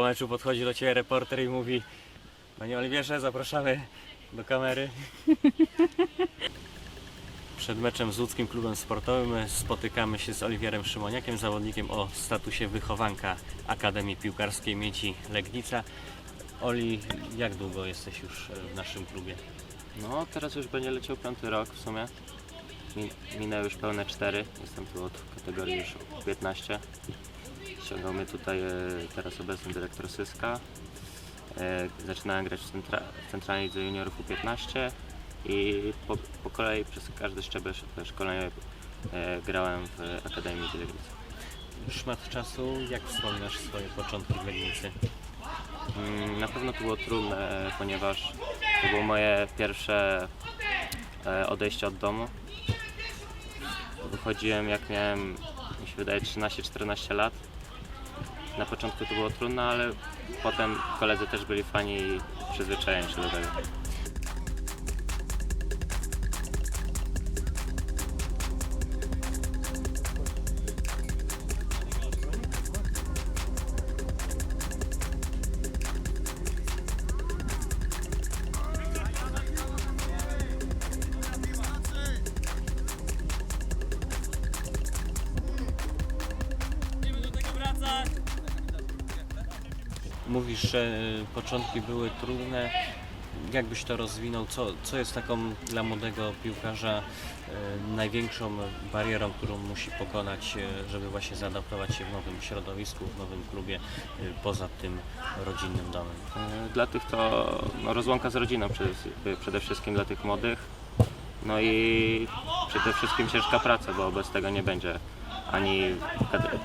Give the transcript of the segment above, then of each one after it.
po meczu podchodzi do Ciebie reporter i mówi Panie Oliwierze, zapraszamy do kamery. Przed meczem z łódzkim klubem sportowym spotykamy się z Oliwierem Szymoniakiem, zawodnikiem o statusie wychowanka Akademii Piłkarskiej Miedzi Legnica. Oli, jak długo jesteś już w naszym klubie? No, teraz już będzie leciał piąty rok w sumie. Mi- Minęły już pełne cztery. Jestem tu od kategorii już 15. Ściągał mnie tutaj e, teraz obecny dyrektor Syska. E, Zaczynałem grać w, centra- w centralnej lidze juniorów U15 i po, po kolei przez każdy szczebel sz- szkoleniowy e, grałem w Akademii Legnicy. Szmat czasu, jak wspominasz swoje początki w Legnicy? Mm, Na pewno to było trudne, ponieważ to było moje pierwsze e, odejście od domu. Wychodziłem jak miałem, mi się wydaje, 13-14 lat. Na początku to było trudne, ale potem koledzy też byli fani i przyzwyczaiłem się do tego. Mówisz, że y, początki były trudne. Jak byś to rozwinął? Co, co jest taką dla młodego piłkarza y, największą barierą, którą musi pokonać, y, żeby właśnie zaadaptować się w nowym środowisku, w nowym klubie, poza tym rodzinnym domem? Dla tych to no, rozłąka z rodziną przede, wszystkim dla tych młodych. No i przede wszystkim ciężka praca, bo bez tego nie będzie ani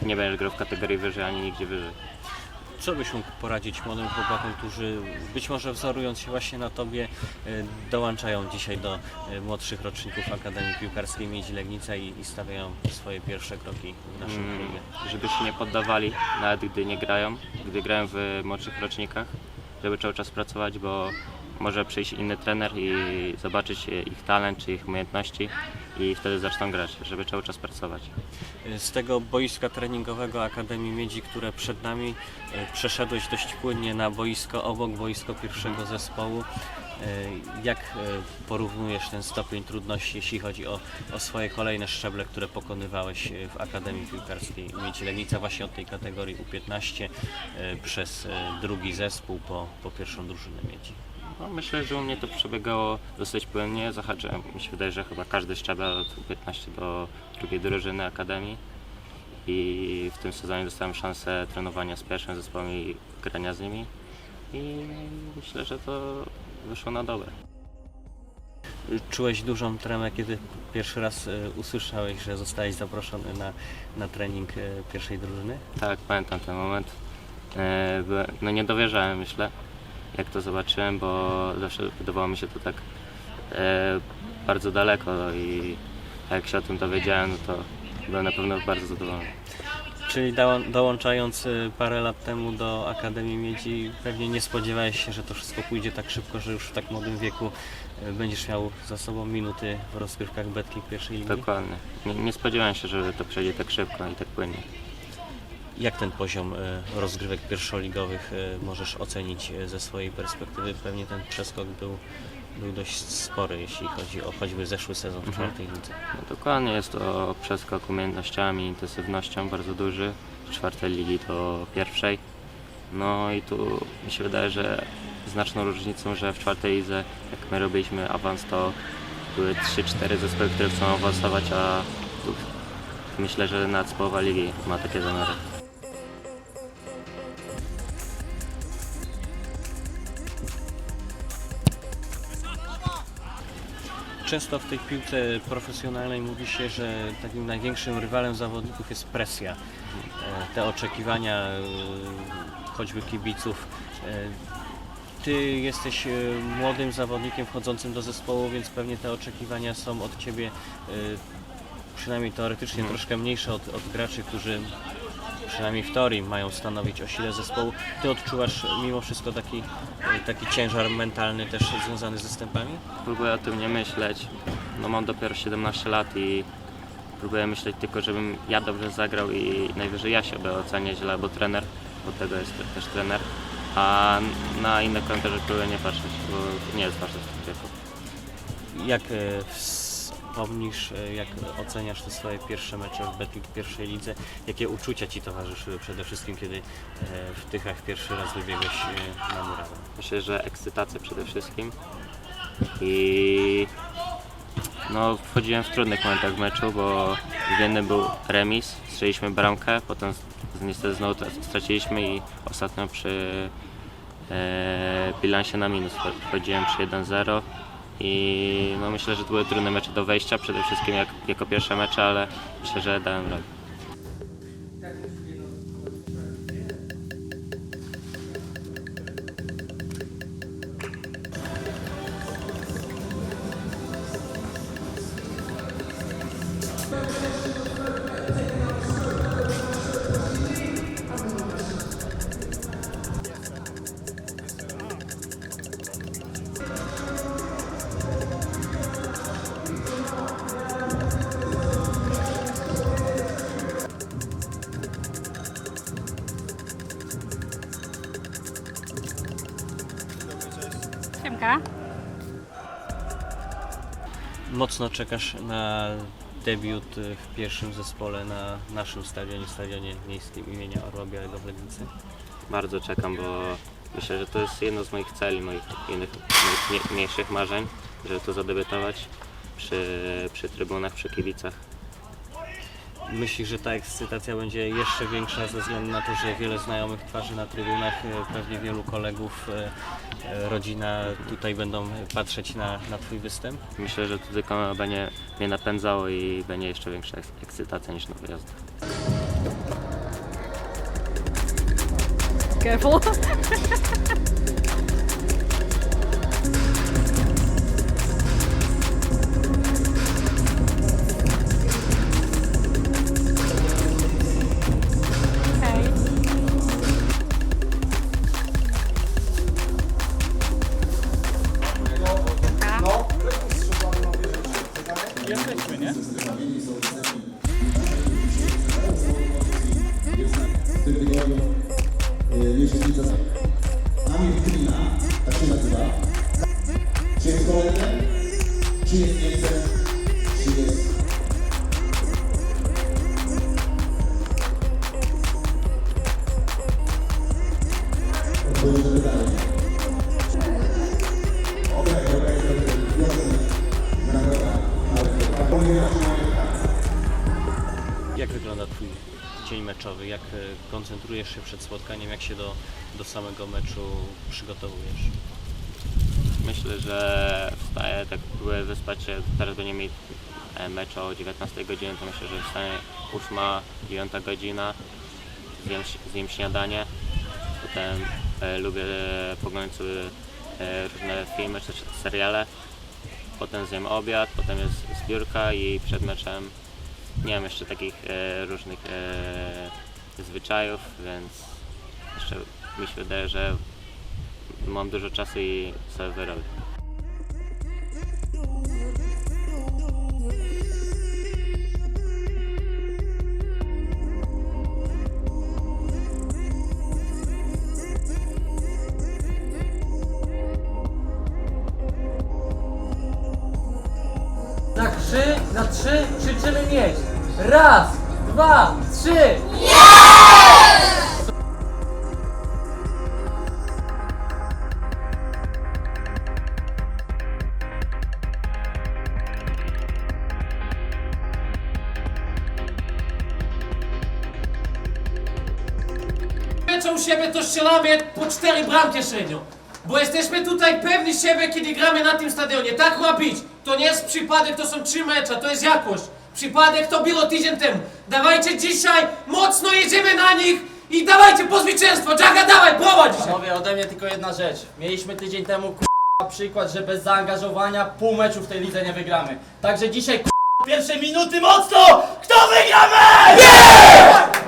nie będziesz grał w kategorii wyżej, ani nigdzie wyżej. Co byś mógł poradzić młodym chłopakom, którzy być może wzorując się właśnie na Tobie, y, dołączają dzisiaj do y, młodszych roczników Akademii Piłkarskiej Miedzi Legnica i, i stawiają swoje pierwsze kroki w naszym Mm, klubie? żeby się nie poddawali, nawet gdy nie grają, gdy grają w młodszych rocznikach, żeby cały czas pracować, bo może przyjść inny trener i zobaczyć ich talent czy ich umiejętności i wtedy zaczną grać, żeby cały czas pracować. Z tego boiska treningowego Akademii Miedzi, które przed nami, e, przeszedłeś dość płynnie na boisko obok, boisko pierwszego zespołu. E, Jak e, porównujesz ten stopień trudności, jeśli chodzi o, o swoje kolejne szczeble, które pokonywałeś e, w Akademii Piłkarskiej Miedzi Legnica, właśnie od tej kategorii U15 e, przez e, drugi zespół po, po pierwszą drużynę Miedzi? No, myślę, że u mnie to przebiegało dosyć płynnie. Zahaczyłem, mi się wydaje, że chyba każdy szczebel od 15 do drugiej drużyny Akademii. I w tym sezonie dostałem szansę trenowania z pierwszym zespołem i grania z nimi. I myślę, że to wyszło na dobre. Czułeś dużą tremę, kiedy pierwszy raz e, usłyszałeś, że zostałeś zaproszony na, na trening e, pierwszej drużyny? Tak, pamiętam ten moment. E, no nie dowierzałem, myślę, jak to zobaczyłem, bo zawsze wydawało mi się to tak e, bardzo daleko i jak się o tym dowiedziałem, no to byłem na pewno bardzo zadowolony. Czyli dołą- dołączając y, parę lat temu do Akademii Miedzi, pewnie nie spodziewałeś się, że to wszystko pójdzie tak szybko, że już w tak młodym wieku y, będziesz miał za sobą minuty w rozgrywkach betki w pierwszej ligi. Dokładnie. Nie, nie spodziewałem się, że to przejdzie tak szybko i tak płynnie. Jak ten poziom y, rozgrywek pierwszoligowych y, możesz ocenić y, ze swojej perspektywy? Pewnie ten przeskok był, był dość spory, jeśli chodzi o choćby zeszły sezon w Mhm. czwartej lidze. No, dokładnie jest to przeskok umiejętnościami, intensywnością bardzo duży. Z czwartej ligi do pierwszej. No i tu mi się wydaje, że znaczną różnicą, że w czwartej lidze, jak my robiliśmy awans, to były 3-4 zespoły, które chcą awansować, a myślę, że nad połowa ligi ma takie zamiary. Często w tej piłce profesjonalnej mówi się, że takim największym rywalem zawodników jest presja. E, Te oczekiwania e, choćby kibiców. E, Ty jesteś młodym zawodnikiem wchodzącym do zespołu, więc pewnie te oczekiwania są od Ciebie przynajmniej teoretycznie Mhm. troszkę mniejsze od, od graczy, którzy przynajmniej w teorii mają stanowić o sile zespołu. Ty odczuwasz mimo wszystko taki, taki ciężar mentalny też związany z występami? Próbuję o tym nie myśleć. No mam dopiero 17 lat i próbuję myśleć tylko, żebym ja dobrze zagrał i najwyżej ja się będę ocenię źle, albo trener. od tego jest też trener. A na inne komentarze próbuję nie patrzeć, bo nie jest ważne w tym wieku. Jak e, wspomnisz, e, jak oceniasz te swoje pierwsze mecze w Betclic pierwszej lidze? Jakie uczucia Ci towarzyszyły przede wszystkim, kiedy e, w Tychach pierwszy raz wybiegłeś e, na murawę? Myślę, że ekscytacja przede wszystkim. I no, wchodziłem w trudnych momentach w meczu, bo w jednym był remis, strzeliśmy bramkę, potem niestety znowu tra- straciliśmy i ostatnio przy e, bilansie na minus wcho- wchodziłem przy 1-0 i no, myślę, że to były trudne mecze do wejścia, przede wszystkim jak, jako pierwsze mecze, ale myślę, że dałem radę. Mocno czekasz na debiut e, w pierwszym zespole na naszym stadionie, stadionie miejskim imienia Orła Białego w Legnicy. Bardzo czekam, bo myślę, że to jest jedno z moich celi, moich innych, moich mniejszych marzeń, żeby tu zadebiutować przy, przy trybunach, przy kibicach. Myślisz, że ta ekscytacja będzie jeszcze większa ze względu na to, że wiele znajomych twarzy na trybunach, e, pewnie wielu kolegów, e, e, rodzina tutaj będą patrzeć na, na Twój występ? Myślę, że to tylko będzie mnie napędzało i będzie jeszcze większa eks- ekscytacja niż na wyjazdach. Careful. w tym tygodniu y, jest ulica Amir Klina, tak się nazywa. Czy jest Polakiem? Czy jest Niemcem? Czy jest... Jak wygląda Twój dzień meczowy? Jak e, koncentrujesz się przed spotkaniem? Jak się do, do samego meczu przygotowujesz? Myślę, że wstaję, tak próbuję wyspać się, teraz będziemy mieli mecz o 19 godzinie, to myślę, że wstaję 8-9 godzina, zjem, zjem śniadanie, potem e, lubię poglądać sobie e, różne filmy czy seriale, potem zjem obiad, potem jest zbiórka i przed meczem nie mam jeszcze takich e, różnych e, zwyczajów, więc jeszcze mi się wydaje, że mam dużo czasu i sobie wyrobię. Na trzy, na trzy krzyczymy mieć. Raz, dwa, trzy. Mecz u siebie to strzelamy po cztery bramki średnio. Bo jesteśmy tutaj pewni siebie, kiedy gramy na tym stadionie. Tak ma być. To nie jest przypadek, to są trzy mecze, to jest jakość. Przypadek to było tydzień temu. Dawajcie dzisiaj, mocno jedziemy na nich i dawajcie po zwycięstwo. Jaga, dawaj, prowadź dzisiaj. Panowie, ode mnie tylko jedna rzecz. Mieliśmy tydzień temu k***a, przykład, że bez zaangażowania pół meczu w tej lidze nie wygramy. Także dzisiaj k***a, pierwsze minuty mocno! Kto wygramy? To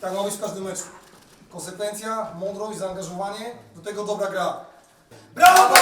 Tak ma być w każdym meczu. Konsekwencja, mądrość, zaangażowanie, do tego dobra gra. Brawo!